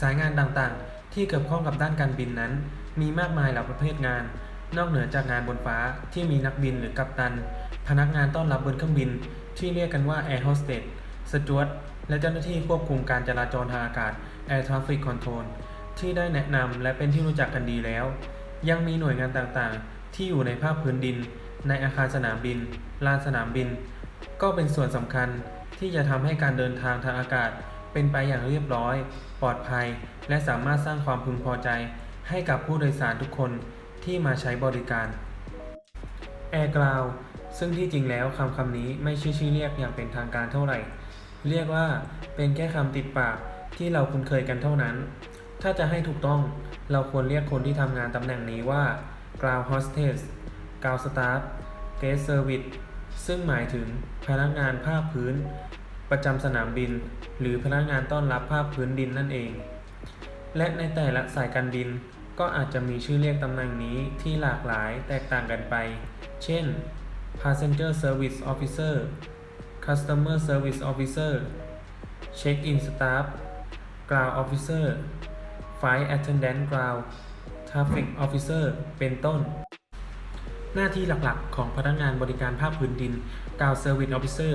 สายงานต่างๆ ที่เกี่ยวข้องกับด้านการบินนั้น มีมากมายหลายประเภทงาน นอกเหนือจากงานบนฟ้าที่มีนักบินหรือกัปตัน พนักงานต้อนรับบนเครื่องบิน ที่เรียกกันว่า Air Hostess สจวตและเจ้าหน้าที่ควบคุมการจราจรทางอากาศ Air Traffic Control ที่ได้แนะนำและเป็นที่รู้จักกันดีแล้ว ยังมีหน่วยงานต่างๆ ที่อยู่ในภาคพื้นดิน ในอาคารสนามบิน ลานสนามบิน ก็เป็นส่วนสำคัญที่จะทำให้การเดินทางทางอากาศ เป็นไปอย่างเรียบร้อย ปลอดภัย และสามารถสร้างความพึงพอใจ ให้กับผู้โดยสารทุกคนที่มาใช้บริการ Air Ground ซึ่งที่จริงแล้วคำคำนี้ไม่ใช่ชื่อเรียกอย่างเป็นทางการเท่าไหร่ เรียกว่าเป็นแค่คำติดปากที่เราคุ้นเคยกันเท่านั้น ถ้าจะให้ถูกต้องเราควรเรียกคนที่ทำงานตำแหน่งนี้ว่า Ground Hostess Ground Staff Guest Service ซึ่งหมายถึงพนักงานภาคพื้น ประจำสนามบิน หรือพนักงานต้อนรับภาคพื้นดินนั่นเอง และในแต่ละสายการบินก็อาจจะมีชื่อเรียกตำแหน่งนี้ที่หลากหลายแตกต่างกันไป เช่น Passenger Service Officer Customer Service Officer Check-in Staff Ground Officer Flight Attendant Ground Traffic Officer เป็นต้น หน้าที่หลักๆ ของพนักงานบริการภาคพื้นดิน Ground Service Officer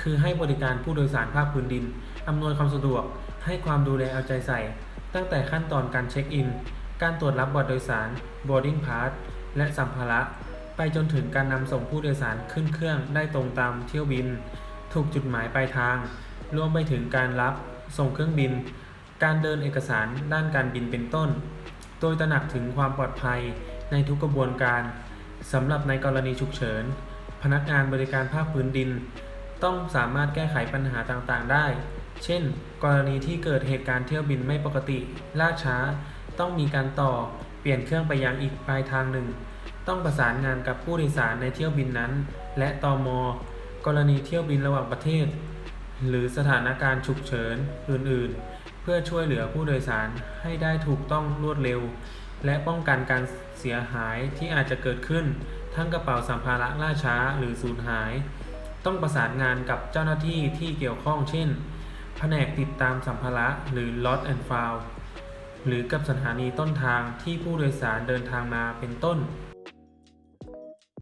คือให้บริการผู้โดยสารภาคพื้นดิน อำนวยความสะดวก ให้ความดูแลเอาใจใส่ ตั้งแต่ขั้นตอนการเช็คอิน การตรวจรับบอร์ดโดยสาร boarding pass และสัมภาระ ไปจนถึงการนำส่งผู้โดยสารขึ้นเครื่องได้ตรงตามเที่ยวบิน ถูกจุดหมายปลายทาง รวมไปถึงการรับ ส่งเครื่องบิน การเดินเอกสารด้านการบินเป็นต้น โดยตระหนักถึงความปลอดภัยในทุกกระบวนการ สำหรับในกรณีฉุกเฉิน พนักงานบริการภาคพื้นดิน ต้องสามารถแก้ไขปัญหาต่างๆ ได้ เช่น กรณีที่เกิดเหตุการณ์เที่ยวบินไม่ปกติ ล่าช้า ต้องมีการต่อ เปลี่ยนเครื่องไปยังอีกปลายทางหนึ่ง ต้องประสานงานกับผู้โดยสารในเที่ยวบินนั้น และตอมกรณีเที่ยวบินระหว่างประเทศ หรือสถานการณ์ฉุกเฉินอื่นๆ เพื่อช่วยเหลือผู้โดยสารให้ได้ถูกต้องรวดเร็ว และป้องกันการเสียหายที่อาจจะเกิดขึ้น ทั้งกระเป๋าสัมภาระล่าช้าหรือสูญหาย ต้องประสานงานกับเจ้าหน้าที่ที่เกี่ยวข้องเช่น แผนกติดตามสัมภาระหรือ Lost and Found หรือกับสถานีต้นทางที่ผู้โดยสารเดินทางมาเป็นต้น